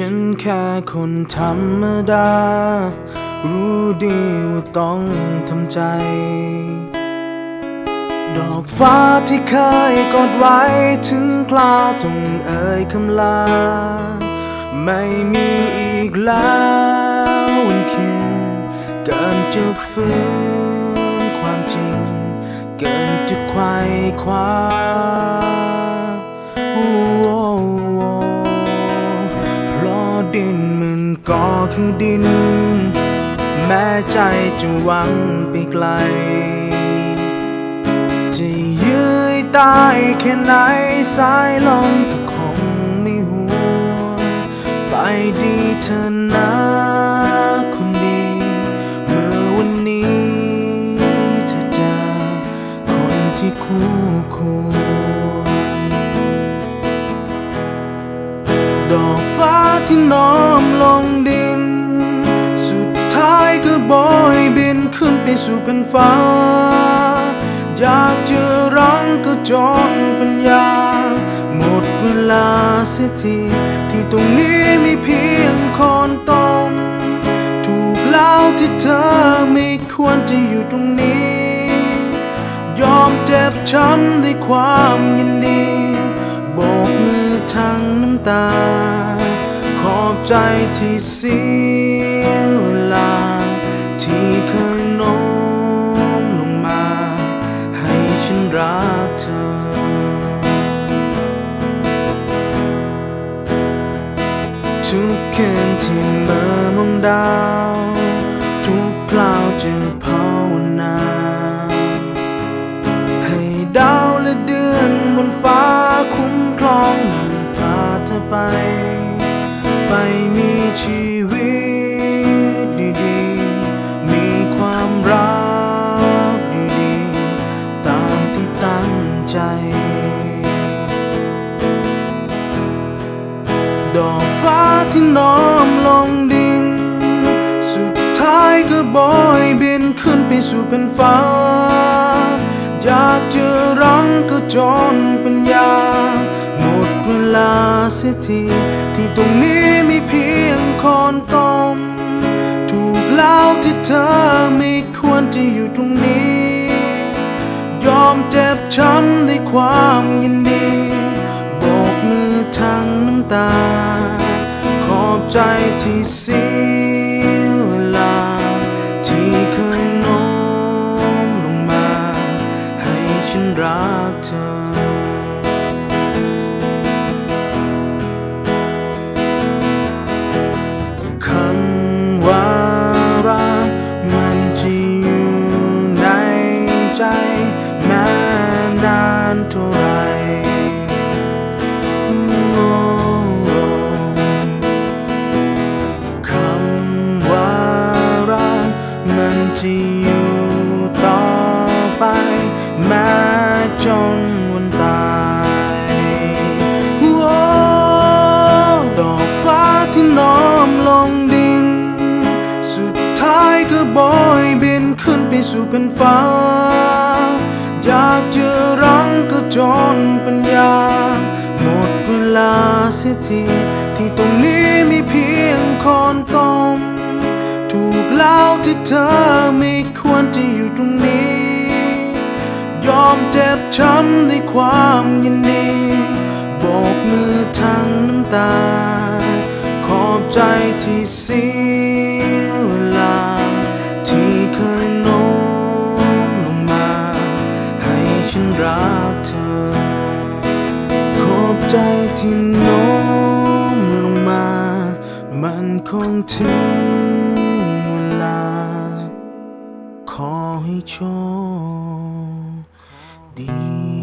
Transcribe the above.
ฉันแค่คนธรรมดา รู้ดีว่าต้องทำใจ ดอกฟ้าที่เคยกดไว้ถึงคราวต้องเอ่ยคำลา ไม่มีอีกแล้ววันคืนเกินจะฟื้นความจริง เกินจะควายคว้า ก็คือดิน แม้ใจจะหวังไปไกล จะยื้อตายแค่ไหนสายลมก็คงไม่หัวงไปดีเธอนะคนดีเมื่อวันนี้เธอเจอคนที่คู่ควรดอกฟ้า ที่น้อมลงดิน สุดท้ายก็บอยบินขึ้นไปสู่แผ่นฟ้า อยากจะร้องก็จนปัญญา หมดเวลาเสียทีที่ตรงนี้มีเพียงคนตรงถูกแล้วที่เธอไม่ควรจะอยู่ตรงนี้ ยอมเจ็บช้ำด้วยความยินดี โบกมือทางน้ำตา ใจที่เสียเวลา ที่เคยโน้มลงมา ให้ฉันรักเธอ ทุกคืนที่เมื่อมองดาว ทุกคราวจะภาวนา ให้ดาวและเดือนบนฟ้าคุ้มครองพาเธอไป ชีวิตดีๆ มีความรักดีๆ ตามที่ตั้งใจ ดอกฟ้าที่น้อมลงดิน สุดท้ายก็บอยบินขึ้นไปสู่แผ่นฟ้า อยากจะร้องก็จนปัญญา หมดเวลาเสียทีที่ตรงนี้มีเพียง คนตรงถูกแล้วที่เธอไม่ควรจะอยู่ตรงนี้ ยอมเจ็บช้ำด้วยความยินดีโบกมือทางน้ำตา ขอบใจที่เสียเวลา ที่เคยโน้มลงมา ให้ฉันรักเธอ จนวันตายโอ้ดอกฟ้าที่น้อมลงดิน สุดท้ายก็บอยบินขึ้นไปสู่แผ่นฟ้า อยากจะร้องก็จนปัญญา หมดเวลาเสียทีที่ตรงนี้มีเพียงคนตรงถูกแล้วที่เธอไม่ควรจะอยู่ตรงนี้ ยอมเจ็บช้ำด้วยความยินดีโบกมือทางน้ำตา ขอบใจที่เสียเวลา ที่เคยโน้มลงมา ให้ฉันรักเธอ ขอบใจที่โน้มลงมา มันคงถึงเวลา ขอให้โชค ดี